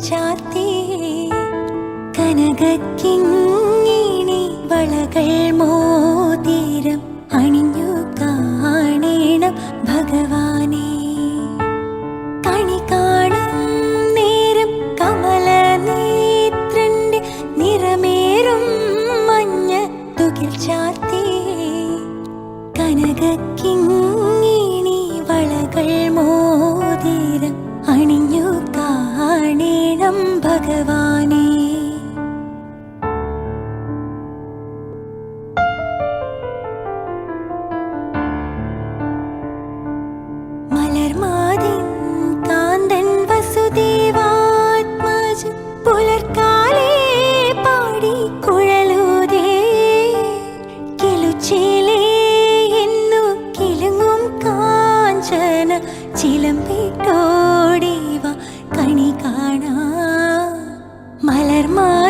ചാത്തി കനകക്കിങ്ങിണി വളകൾ മോതിരം അണിഞ്ഞു കാണേണം ഭഗവാനെ. കണി കാണും നേരം കമല നേത്രണ്ട് നിറമേറും മഞ്ഞ തുകിൽ ചാത്തി കനകക്കിങ് भगवान्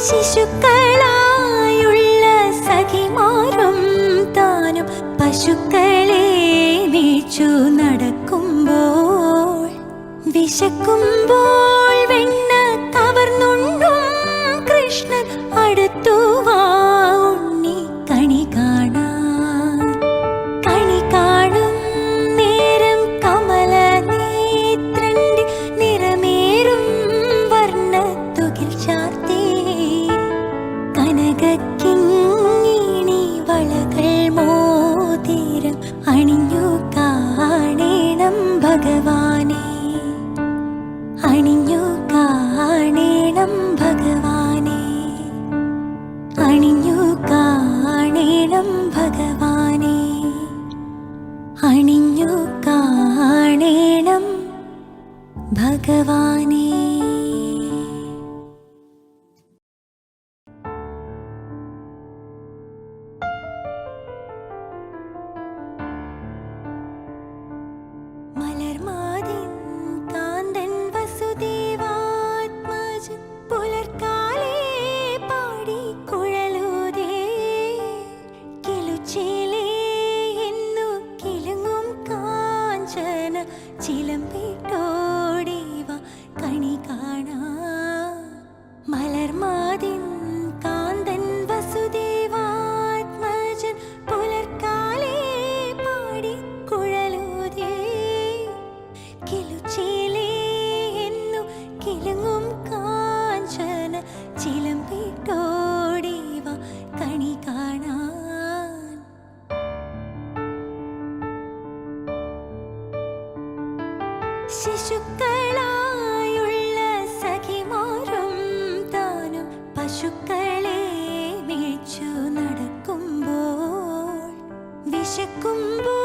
ശിശുക്കളായുള്ള സഖിമാരും താനും പശുക്കളെ നീച്ചു നടക്കുമ്പോൾ വിശക്കുമ്പോൾ ഭഗവാനെ. അണിഞ്ഞു കാണേണം ഭഗവാനെ. അണിഞ്ഞു കാണേണം ഭഗവാനെ. അണിഞ്ഞു കാണേണം ഭഗവാനേ. ശിശുക്കളായുള്ള സഖിമാരും താനും നടക്കുമ്പോൾ വിശക്കുമ്പോൾ